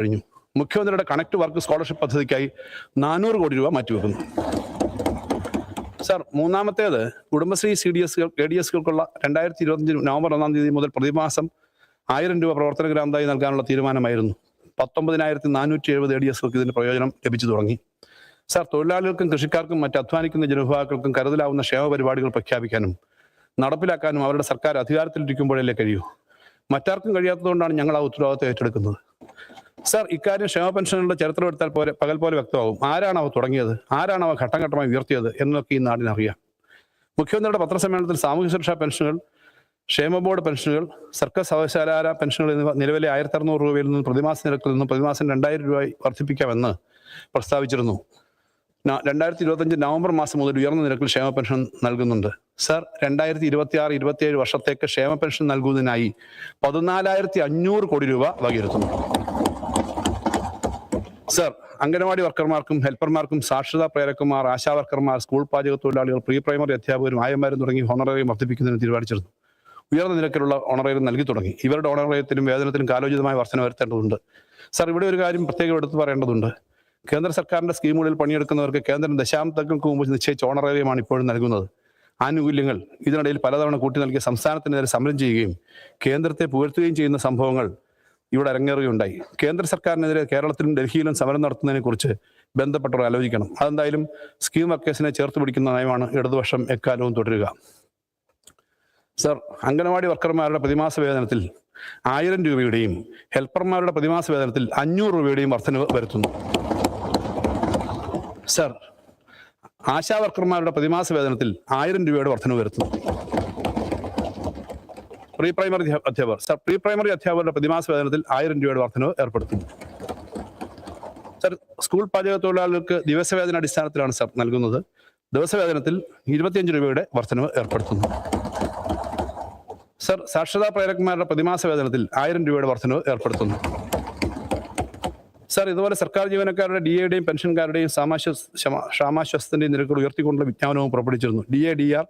കഴിഞ്ഞു. മുഖ്യമന്ത്രിയുടെ connect work scholarship പദ്ധതിക്കായി നാനൂറ് കോടി രൂപ മാറ്റിവെക്കുന്നു സാർ മൂന്നാമത്തേത് Kudumbashree C D S A D എസുകൾക്കുള്ള രണ്ടായിരത്തി ഇരുപത്തഞ്ച് നവംബർ ഒന്നാം തീയതി മുതൽ പ്രതിമാസം ആയിരം രൂപ പ്രവർത്തന ഗ്രാന്തായി നൽകാനുള്ള തീരുമാനമായിരുന്നു. പത്തൊമ്പതിനായിരത്തി നാനൂറ്റി എഴുപത് എ ഡി എസുകൾക്ക് ഇതിന്റെ പ്രയോജനം ലഭിച്ചു തുടങ്ങി. സാർ തൊഴിലാളികൾക്കും കൃഷിക്കാർക്കും മറ്റ് അധ്വാനിക്കുന്ന ജനവിഭാഗങ്ങൾക്കും കരുതലാവുന്ന ക്ഷേമ പരിപാടികൾ പ്രഖ്യാപിക്കാനും നടപ്പിലാക്കാനും അവരുടെ സർക്കാർ അധികാരത്തിലിരിക്കുമ്പോഴല്ലേ കഴിയൂ. മറ്റാർക്കും കഴിയാത്തതുകൊണ്ടാണ് ഞങ്ങൾ ആ ഉത്തരവാദിത്വം ഏറ്റെടുക്കുന്നത്. സാർ ഇക്കാര്യം ക്ഷേമ പെൻഷനുകളുടെ ചരിത്രം എടുത്താൽ പോലെ പകൽ പോലെ വ്യക്തമാകും. ആരാണ് അവ തുടങ്ങിയത്? ആരാണ് അവ ഘട്ടം ഘട്ടമായി ഉയർത്തിയത് എന്നൊക്കെ ഈ നാടിനറിയാം മുഖ്യമന്ത്രിയുടെ പത്രസമ്മേളനത്തിൽ സാമൂഹ്യ സുരക്ഷാ പെൻഷനുകൾ ക്ഷേമ ബോർഡ് പെൻഷനുകൾ സർക്കാർ സർവകലാശാല പെൻഷനുകൾ എന്നിവ നിലവിലെ ആയിരത്തി അറുന്നൂറ് രൂപയിൽ നിന്നും പ്രതിമാസ നിരക്കിൽ നിന്നും പ്രതിമാസം രണ്ടായിരം രൂപയായി വർദ്ധിപ്പിക്കാമെന്ന് പ്രസ്താവിച്ചിരുന്നു. രണ്ടായിരത്തി ഇരുപത്തഞ്ച് നവംബർ മാസം മുതൽ ഉയർന്ന നിരക്കിൽ ക്ഷേമ പെൻഷൻ നൽകുന്നുണ്ട്. സർ രണ്ടായിരത്തി ഇരുപത്തി ആറ് ഇരുപത്തിയേഴ് വർഷത്തേക്ക് ക്ഷേമ പെൻഷൻ നൽകുന്നതിനായി പതിനാലായിരത്തി അഞ്ഞൂറ് കോടി രൂപ വകയിരുത്തുന്നു. സർ അംഗനവാടി വർക്കർമാർക്കും ഹെൽപ്പർമാർക്കും സാക്ഷരതാ പ്രേരക്കന്മാർ ആശാ വർക്കർമാർ സ്കൂൾ പാചക തൊഴിലാളികൾ പ്രീ പ്രൈമറി അധ്യാപകരും ആയമാരും തുടങ്ങി ഹോണറേറിയം വർദ്ധിപ്പിക്കുന്നതിന് തീരുമാനിച്ചിരുന്നു. ഉയർന്ന നിരക്കിലുള്ള ഓണറേറിയം നൽകി തുടങ്ങി. ഇവരുടെ ഓണറേറിയത്തിനും വേതനത്തിനും കാലോചിതമായ വർധന വരുത്തേണ്ടതുണ്ട്. സർ ഇവിടെ ഒരു കാര്യം പ്രത്യേകം എടുത്തു പറയേണ്ടതുണ്ട്. കേന്ദ്ര സർക്കാരിന്റെ സ്കീമുകളിൽ പണിയെടുക്കുന്നവർക്ക് കേന്ദ്രം ദശാബ്ദങ്ങൾക്ക് മുമ്പ് നിശ്ചയിച്ച ഓണറേറിയമാണ് ഇപ്പോഴും നൽകുന്നത്. ആനുകൂല്യങ്ങൾ ഇതിനിടയിൽ പലതവണ കൂട്ടി നൽകിയ സംസ്ഥാനത്തിനെതിരെ സമരം ചെയ്യുകയും കേന്ദ്രത്തെ പുകഴ്ത്തുകയും ചെയ്യുന്ന സംഭവങ്ങൾ ഇവിടെ അരങ്ങേറുകയുണ്ടായി. കേന്ദ്ര സർക്കാരിനെതിരെ കേരളത്തിലും ഡൽഹിയിലും സമരം നടത്തുന്നതിനെ കുറിച്ച് ബന്ധപ്പെട്ടവർ ആലോചിക്കണം. അതെന്തായാലും സ്കീം വർക്കേഴ്സിനെ ചേർത്ത് പിടിക്കുന്ന നയമാണ് ഇടതുപക്ഷം എക്കാലവും തുടരുക. സർ അംഗനവാടി വർക്കർമാരുടെ പ്രതിമാസ വേതനത്തിൽ ആയിരം രൂപയുടെയും ഹെൽപ്പർമാരുടെ പ്രതിമാസ വേതനത്തിൽ അഞ്ഞൂറ് രൂപയുടെയും വർധനവ് വരുത്തുന്നു. സർ ആശാ വർക്കർമാരുടെ പ്രതിമാസ വേതനത്തിൽ ആയിരം രൂപയുടെ വർധനവ് വരുത്തുന്നു. പ്രീ പ്രൈമറി അധ്യാപകർ. സർ പ്രീ പ്രൈമറി അധ്യാപകരുടെ പ്രതിമാസ വേതനത്തിൽ ആയിരം രൂപയുടെ വർധനവ് ഏർപ്പെടുത്തുന്നു സർ സ്കൂൾ പാചക തൊഴിലാളികൾക്ക് ദിവസവേതന അടിസ്ഥാനത്തിലാണ് സർ നൽകുന്നത്. ദിവസവേതനത്തിൽ ഇരുപത്തിയഞ്ച് രൂപയുടെ വർധനവ് ഏർപ്പെടുത്തുന്നു. സർ സാക്ഷരതാ പ്രേരകന്മാരുടെ പ്രതിമാസ വേതനത്തിൽ ആയിരം രൂപയുടെ വർധനവ് ഏർപ്പെടുത്തുന്നു. സർ ഇതുപോലെ സർക്കാർ ജീവനക്കാരുടെ ഡി എയുടെയും പെൻഷൻകാരുടെയും സാമാശ്വ ക്ഷാമാശ്വാസത്തിന്റെയും നിരക്കുകൾ ഉയർത്തിക്കൊണ്ടുള്ള വിജ്ഞാപനവും പുറപ്പെടുവിച്ചിരുന്നു. ഡി എ ഡി ആർ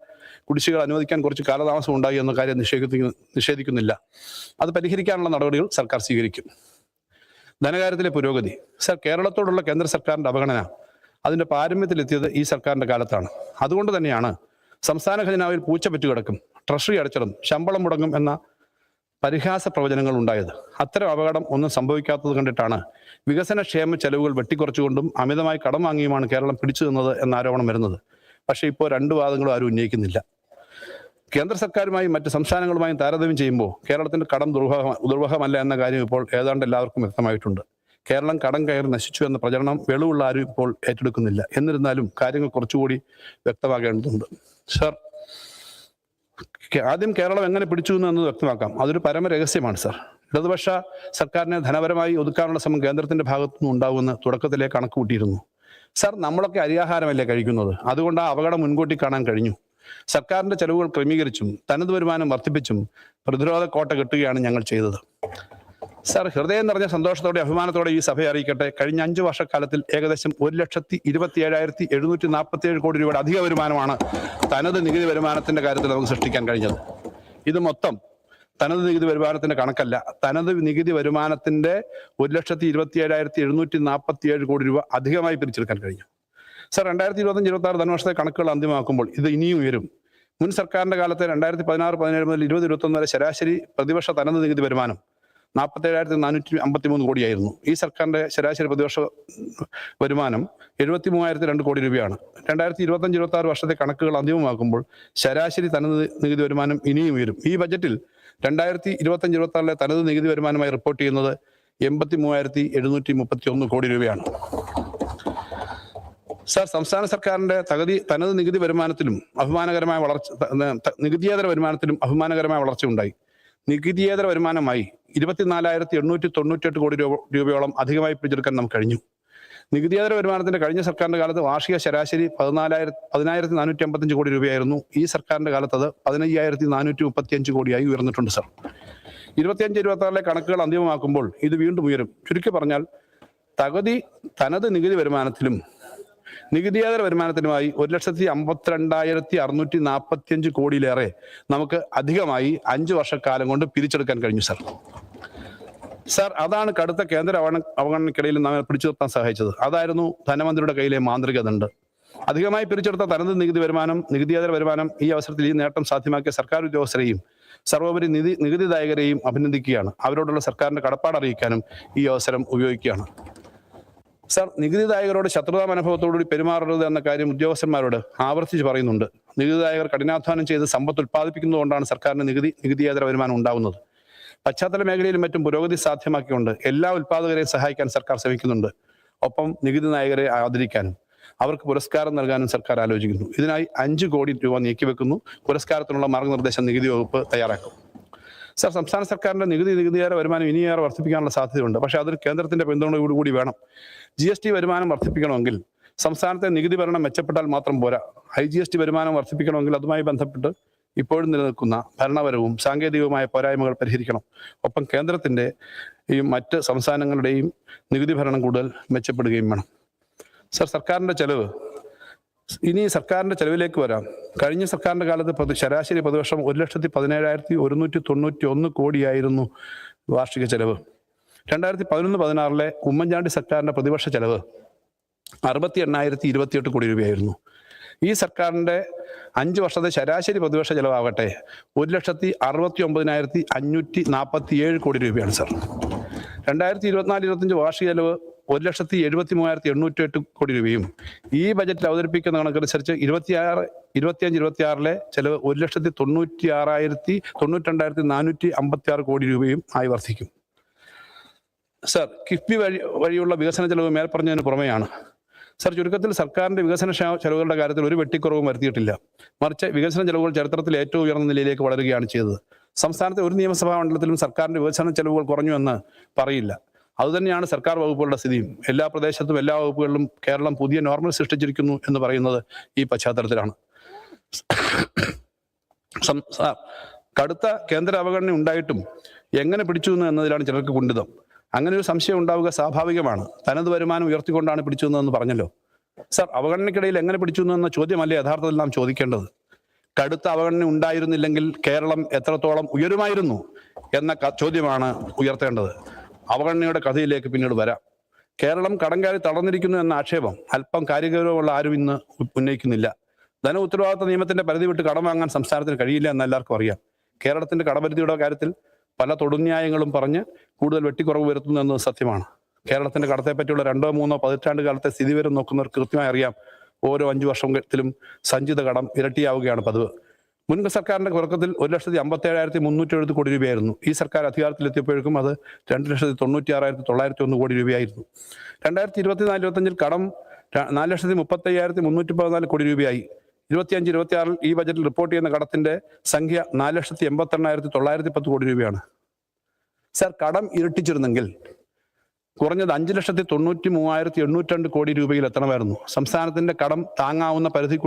കുടിശ്ശികൾ അനുവദിക്കാൻ കുറച്ച് കാലതാമസം ഉണ്ടായി എന്ന കാര്യം നിഷേധിക്കുന്നു നിഷേധിക്കുന്നില്ല. അത് പരിഹരിക്കാനുള്ള നടപടികൾ സർക്കാർ സ്വീകരിക്കും. ധനകാര്യത്തിലെ പുരോഗതി. സർ കേരളത്തോടുള്ള കേന്ദ്ര സർക്കാരിന്റെ അവഗണന അതിന്റെ പാരമ്യത്തിലെത്തിയത് ഈ സർക്കാരിന്റെ കാലത്താണ്. അതുകൊണ്ട് തന്നെയാണ് സംസ്ഥാന ഖജനാവിൽ പൂച്ച പറ്റുകിടക്കും ട്രഷറി അടച്ചിടും ശമ്പളം മുടങ്ങും എന്ന പരിഹാസ പ്രവചനങ്ങൾ ഉണ്ടായത്. അത്തരം അപകടം ഒന്നും സംഭവിക്കാത്തത് കണ്ടിട്ടാണ് വികസനക്ഷേമ ചെലവുകൾ വെട്ടിക്കുറച്ചുകൊണ്ടും അമിതമായി കടം വാങ്ങിയുമാണ് കേരളം പിടിച്ചു നിന്നത് എന്ന ആരോപണം വരുന്നത്. പക്ഷേ ഇപ്പോൾ രണ്ട് വാദങ്ങളും ആരും ഉന്നയിക്കുന്നില്ല. കേന്ദ്ര സർക്കാരുമായും മറ്റ് സംസ്ഥാനങ്ങളുമായും താരതമ്യം ചെയ്യുമ്പോൾ കേരളത്തിന്റെ കടം ദുർവഹ ദുർവഹമല്ല എന്ന കാര്യം ഇപ്പോൾ ഏതാണ്ട് എല്ലാവർക്കും വ്യക്തമായിട്ടുണ്ട്. കേരളം കടം കയറി നശിച്ചു എന്ന പ്രചരണം വെളിവുള്ള ആരും ഇപ്പോൾ ഏറ്റെടുക്കുന്നില്ല. എന്നിരുന്നാലും കാര്യങ്ങൾ കുറച്ചുകൂടി വ്യക്തമാകേണ്ടതുണ്ട്. സർ ആദ്യം കേരളം എങ്ങനെ പിടിച്ചു എന്നത് വ്യക്തമാക്കാം. അതൊരു പരമ രഹസ്യമാണ് സർ. ഇടതുപക്ഷ സർക്കാരിനെ ധനപരമായി ഒതുക്കാനുള്ള ശ്രമം കേന്ദ്രത്തിന്റെ ഭാഗത്തുനിന്ന് ഉണ്ടാവുമെന്ന് തുടക്കത്തിലെ കണക്ക് കൂട്ടിയിരുന്നു സർ നമ്മളൊക്കെ അരിയാഹാരമല്ലേ കഴിക്കുന്നത്? അതുകൊണ്ട് ആ അപകടം മുൻകൂട്ടി കാണാൻ കഴിഞ്ഞു. സർക്കാരിന്റെ ചെലവുകൾ ക്രമീകരിച്ചും തനത് വരുമാനം വർദ്ധിപ്പിച്ചും പ്രതിരോധ കോട്ട കെട്ടുകയാണ് ഞങ്ങൾ ചെയ്തത്. സാർ ഹൃദയം നിറഞ്ഞ സന്തോഷത്തോടെ അഭിമാനത്തോടെ ഈ സഭയെ അറിയിക്കട്ടെ. കഴിഞ്ഞ അഞ്ചു വർഷക്കാലത്തിൽ ഏകദേശം ഒരു ലക്ഷത്തി ഇരുപത്തി ഏഴായിരത്തി എഴുന്നൂറ്റി നാൽപ്പത്തി ഏഴ് കോടി രൂപയുടെ അധിക വരുമാനമാണ് തനത് നികുതി വരുമാനത്തിന്റെ കാര്യത്തിൽ നമുക്ക് സൃഷ്ടിക്കാൻ കഴിഞ്ഞത്. ഇത് മൊത്തം തനത് നികുതി വരുമാനത്തിന്റെ കണക്കല്ല. തനത് നികുതി വരുമാനത്തിന്റെ ഒരു ലക്ഷത്തി ഇരുപത്തി ഏഴായിരത്തി എഴുന്നൂറ്റി നാൽപ്പത്തി ഏഴ് കോടി രൂപ അധികമായി പിരിച്ചെടുക്കാൻ കഴിഞ്ഞു. സാർ രണ്ടായിരത്തി ഇരുപത്തഞ്ച് ഇരുപത്തി ആറ് ധനവർഷത്തെ കണക്കുകൾ അന്തിമമാക്കുമ്പോൾ ഇത് ഇനിയും ഉയരും. മുൻ സർക്കാരിന്റെ കാലത്തെ രണ്ടായിരത്തി പതിനാറ് പതിനേഴ് മുതൽ ഇരുപത് ഇരുപത്തൊന്ന് വരെ ശരാശരി പ്രതിവർഷ തനത് നികുതി വരുമാനം നാൽപ്പത്തി ഏഴായിരത്തി നാനൂറ്റി അമ്പത്തി മൂന്ന് കോടിയായിരുന്നു. ഈ സർക്കാരിന്റെ ശരാശരി പ്രതിവർഷ വരുമാനം എഴുപത്തി മൂവായിരത്തി രണ്ട് കോടി രൂപയാണ്. രണ്ടായിരത്തി ഇരുപത്തഞ്ച് ഇരുപത്തി ആറ് വർഷത്തെ കണക്കുകൾ അന്തിമമാക്കുമ്പോൾ ശരാശരി തനത് നികുതി വരുമാനം ഇനിയും ഉയരും. ഈ ബജറ്റിൽ രണ്ടായിരത്തി ഇരുപത്തഞ്ച് ഇരുപത്തി ആറിലെ തനത് നികുതി വരുമാനമായി റിപ്പോർട്ട് ചെയ്യുന്നത് എൺപത്തി മൂവായിരത്തി എഴുന്നൂറ്റി മുപ്പത്തി ഒന്ന് കോടി രൂപയാണ്. സാർ സംസ്ഥാന സർക്കാരിന്റെ തകതി തനത് നികുതി വരുമാനത്തിലും അഭിമാനകരമായ വളർച്ച നികുതിയേതര വരുമാനത്തിലും അഭിമാനകരമായ വളർച്ച ഉണ്ടായി നികുതിയേതര വരുമാനമായി ഇരുപത്തിനാലായിരത്തി എണ്ണൂറ്റി തൊണ്ണൂറ്റെട്ട് കോടി രൂപ രൂപയോളം അധികമായി പിടിച്ചെടുക്കാൻ നമുക്ക് കഴിഞ്ഞു. നികുതിയേതര വരുമാനത്തിന്റെ കഴിഞ്ഞ സർക്കാരിന്റെ കാലത്ത് വാർഷിക ശരാശരി പതിനാലായിരത്തി പതിനായിരത്തി നാനൂറ്റി അമ്പത്തഞ്ച് കോടി രൂപയായിരുന്നു. ഈ സർക്കാരിന്റെ കാലത്ത് അത് പതിനയ്യായിരത്തി നാനൂറ്റി മുപ്പത്തി അഞ്ച് കോടിയായി ഉയർന്നിട്ടുണ്ട് സാർ. ഇരുപത്തിയഞ്ച് ഇരുപത്തി ആറിലെ കണക്കുകൾ അന്തിമമാക്കുമ്പോൾ ഇത് വീണ്ടും ഉയരും. ചുരുക്കി പറഞ്ഞാൽ തകതി തനത് നികുതി വരുമാനത്തിലും നികുതിയേതര വരുമാനത്തിനുമായി ഒരു ലക്ഷത്തി അമ്പത്തിരണ്ടായിരത്തി അറുന്നൂറ്റി നാൽപ്പത്തി അഞ്ച് കോടിയിലേറെ നമുക്ക് അധികമായി അഞ്ച് വർഷക്കാലം കൊണ്ട് പിരിച്ചെടുക്കാൻ കഴിഞ്ഞു സർ. സാർ അതാണ് കടുത്ത കേന്ദ്ര അവഗണ അവഗണനയ്ക്കിടയിൽ നമ്മെ പിടിച്ചു നിർത്താൻ സഹായിച്ചത്. അതായിരുന്നു ധനമന്ത്രിയുടെ കയ്യിലെ മാന്ത്രിക ദണ്ട് അധികമായി പിരിച്ചെടുത്ത തനത് നികുതി വരുമാനം നികുതിയേതര വരുമാനം ഈ അവസരത്തിൽ ഈ നേട്ടം സാധ്യമാക്കിയ സർക്കാർ ഉദ്യോഗസ്ഥരെയും സർവോപരി നിധി നികുതിദായകരെയും അഭിനന്ദിക്കുകയാണ്. അവരോടുള്ള സർക്കാരിന്റെ കടപ്പാട് അറിയിക്കാനും ഈ അവസരം ഉപയോഗിക്കുകയാണ്. സാർ നികുതിദായകരോട് ശത്രുതാ മനോഭാവത്തോടുകൂടി പെരുമാറരുത് എന്ന കാര്യം ഉദ്യോഗസ്ഥന്മാരോട് ആവർത്തിച്ച് പറയുന്നുണ്ട്. നികുതിദായകർ കഠിനാധ്വാനം ചെയ്ത് സമ്പത്ത് ഉത്പാദിപ്പിക്കുന്നതുകൊണ്ടാണ് സർക്കാരിന് നികുതി നികുതിയേതര വരുമാനം ഉണ്ടാവുന്നത്. പശ്ചാത്തല മേഖലയിലും മറ്റും പുരോഗതി സാധ്യമാക്കിക്കൊണ്ട് എല്ലാ ഉത്പാദകരെയും സഹായിക്കാൻ സർക്കാർ ശ്രമിക്കുന്നുണ്ട്. ഒപ്പം നികുതി നായകരെ ആദരിക്കാനും അവർക്ക് പുരസ്കാരം നൽകാനും സർക്കാർ ആലോചിക്കുന്നു. ഇതിനായി അഞ്ച് കോടി രൂപ നീക്കിവെക്കുന്നു. പുരസ്കാരത്തിനുള്ള മാർഗനിർദ്ദേശം നികുതി വകുപ്പ് തയ്യാറാക്കും. സാർ സംസ്ഥാന സർക്കാരിന്റെ നികുതി നികുതിയേറെ വരുമാനം ഇനിയേറെ വർദ്ധിപ്പിക്കാനുള്ള സാധ്യതയുണ്ട്. പക്ഷേ അതിന് കേന്ദ്രത്തിന്റെ പിന്തുണയോടുകൂടി വേണം. ജി എസ് ടി വരുമാനം വർദ്ധിപ്പിക്കണമെങ്കിൽ സംസ്ഥാനത്തെ നികുതി ഭരണം മെച്ചപ്പെട്ടാൽ മാത്രം പോരാ. ഐ ജി എസ് ടി വരുമാനം വർദ്ധിപ്പിക്കണമെങ്കിൽ അതുമായി ബന്ധപ്പെട്ട് ഇപ്പോഴും നിലനിൽക്കുന്ന ഭരണപരവും സാങ്കേതികവുമായ പോരായ്മകൾ പരിഹരിക്കണം. ഒപ്പം കേന്ദ്രത്തിന്റെ ഈ മറ്റ് സംസ്ഥാനങ്ങളുടെയും നികുതി ഭരണം കൂടുതൽ മെച്ചപ്പെടുകയും വേണം. സർ സർക്കാരിന്റെ ചെലവ്. ഇനി സർക്കാരിന്റെ ചെലവിലേക്ക് വരാം. കഴിഞ്ഞ സർക്കാരിന്റെ കാലത്ത് പ്രതി ശരാശരി പ്രതിവർഷം ഒരു ലക്ഷത്തി പതിനേഴായിരത്തി ഒരുന്നൂറ്റി തൊണ്ണൂറ്റി ഒന്ന് കോടിയായിരുന്നു വാർഷിക ചെലവ്. രണ്ടായിരത്തി പതിനൊന്ന് പതിനാറിലെ ഉമ്മൻചാണ്ടി സർക്കാരിന്റെ പ്രതിവർഷ ചെലവ് അറുപത്തി എണ്ണായിരത്തി ഇരുപത്തിയെട്ട് കോടി രൂപയായിരുന്നു. ഈ സർക്കാരിന്റെ അഞ്ച് വർഷത്തെ ശരാശരി പ്രതിവർഷ ചെലവാകട്ടെ ഒരു ലക്ഷത്തി അറുപത്തി ഒമ്പതിനായിരത്തി അഞ്ഞൂറ്റി നാൽപ്പത്തി ഏഴ് കോടി രൂപയാണ് സർ. രണ്ടായിരത്തി ഇരുപത്തിനാല് ഇരുപത്തഞ്ച് വാർഷിക ചെലവ് ഒരു ലക്ഷത്തി എഴുപത്തി മൂവായിരത്തി എണ്ണൂറ്റി എട്ട് കോടി രൂപയും. ഈ ബജറ്റിൽ അവതരിപ്പിക്കുന്ന കണക്കനുസരിച്ച് ഇരുപത്തിയാറ് ഇരുപത്തിയഞ്ച് ഇരുപത്തിയാറിലെ ചെലവ് ഒരു ലക്ഷത്തി തൊണ്ണൂറ്റി ആറായിരത്തി തൊണ്ണൂറ്റി രണ്ടായിരത്തി നാനൂറ്റി അമ്പത്തി ആറ് കോടി രൂപയും ആയി വർദ്ധിക്കും. സർ കിഫ്ബി വഴി വഴിയുള്ള വികസന ചെലവ് മേൽപ്പറഞ്ഞതിന് പുറമെയാണ് സർ ചുരുക്കത്തിൽ സർക്കാരിന്റെ വികസന ചെലവുകളുടെ കാര്യത്തിൽ ഒരു വെട്ടിക്കുറവും വരുത്തിയിട്ടില്ല. മറിച്ച് വികസന ചെലവുകൾ ചരിത്രത്തിൽ ഏറ്റവും ഉയർന്ന നിലയിലേക്ക് വളരുകയാണ് ചെയ്തത്. സംസ്ഥാനത്തെ ഒരു നിയമസഭാ മണ്ഡലത്തിലും സർക്കാരിന്റെ വികസന ചെലവുകൾ കുറഞ്ഞു എന്ന് പറയില്ല. അതുതന്നെയാണ് സർക്കാർ വകുപ്പുകളുടെ സ്ഥിതിയും. എല്ലാ പ്രദേശത്തും എല്ലാ വകുപ്പുകളിലും കേരളം പുതിയ നോർമൽ സൃഷ്ടിച്ചിരിക്കുന്നു എന്ന് പറയുന്നത് ഈ പശ്ചാത്തലത്തിലാണ്. കടുത്ത കേന്ദ്ര അവഗണന ഉണ്ടായിട്ടും എങ്ങനെ പിടിച്ചു എന്ന് എന്നതിലാണ് ചിലർക്ക് കുണ്ഠിതം. അങ്ങനെ ഒരു സംശയം ഉണ്ടാവുക സ്വാഭാവികമാണ്. തനത് വരുമാനം ഉയർത്തിക്കൊണ്ടാണ് പിടിച്ചു എന്ന് പറഞ്ഞല്ലോ. സർ അവഗണനയ്ക്കിടയിൽ എങ്ങനെ പിടിച്ചു എന്ന ചോദ്യമല്ലേ യഥാർത്ഥത്തിൽ നാം ചോദിക്കേണ്ടത്? കടുത്ത അവഗണന ഉണ്ടായിരുന്നില്ലെങ്കിൽ കേരളം എത്രത്തോളം ഉയരുമായിരുന്നു എന്ന ചോദ്യമാണ് ഉയർത്തേണ്ടത്. അവഗണനയുടെ കഥയിലേക്ക് പിന്നീട് വരാം. കേരളം കടങ്കാരി തളർന്നിരിക്കുന്നു എന്ന ആക്ഷേപം അല്പം കാര്യഗൗരവമുള്ള ആരും ഇന്ന് ഉന്നയിക്കുന്നില്ല. ധന ഉത്തരവാദിത്ത നിയമത്തിന്റെ പരിധി വിട്ട് കടം വാങ്ങാൻ സംസ്ഥാനത്തിന് കഴിയില്ല എന്ന് എല്ലാവർക്കും അറിയാം. കേരളത്തിന്റെ കടപരിധിയുടെ കാര്യത്തിൽ പല തൊടുന്യായങ്ങളും പറഞ്ഞ് കൂടുതൽ വെട്ടിക്കുറവ് വരുത്തുന്നു എന്നത് സത്യമാണ്. കേരളത്തിന്റെ കടത്തെ പറ്റിയുള്ള രണ്ടോ മൂന്നോ പതിറ്റാണ്ട് കാലത്തെ സ്ഥിതി വരെ നോക്കുന്നവർക്ക് കൃത്യമായി അറിയാം ഓരോ അഞ്ചു വർഷത്തിലും സഞ്ചിത കടം ഇരട്ടിയാവുകയാണ് പതിവ്. മുൻ സർക്കാരിന്റെ തുടക്കത്തിൽ ഒരു ലക്ഷത്തി അമ്പത്തി ഏഴായിരത്തി മുന്നൂറ്റി എഴുപത് കോടി രൂപയായിരുന്നു. ഈ സർക്കാർ അധികാരത്തിലെത്തിയപ്പോഴേക്കും അത് രണ്ട് ലക്ഷത്തി തൊണ്ണൂറ്റി ആറായിരത്തി തൊള്ളായിരത്തി ഒന്ന് കോടി രൂപയായിരുന്നു. രണ്ടായിരത്തി ഇരുപത്തിനാല് ഇരുപത്തഞ്ചിൽ കടം നാല് ലക്ഷത്തി മുപ്പത്തി അയ്യായിരത്തി മുന്നൂറ്റി പതിനാല് കോടി രൂപയായി. ഇരുപത്തിയഞ്ച് ഇരുപത്തിയാറിൽ ഈ ബജറ്റിൽ റിപ്പോർട്ട് ചെയ്യുന്ന കടത്തിന്റെ സംഖ്യ നാല് ലക്ഷത്തി എൺപത്തി എണ്ണായിരത്തി തൊള്ളായിരത്തി പത്ത് കോടി രൂപയാണ്. സാർ കടം ഇരട്ടിച്ചിരുന്നെങ്കിൽ കുറഞ്ഞത് അഞ്ച് ലക്ഷത്തി തൊണ്ണൂറ്റി മൂവായിരത്തി എണ്ണൂറ്റി രണ്ട് കോടി രൂപയിൽ എത്തണമായിരുന്നു. സംസ്ഥാനത്തിന്റെ കടം താങ്ങാവുന്ന പരിധിക്കുള്ളിൽ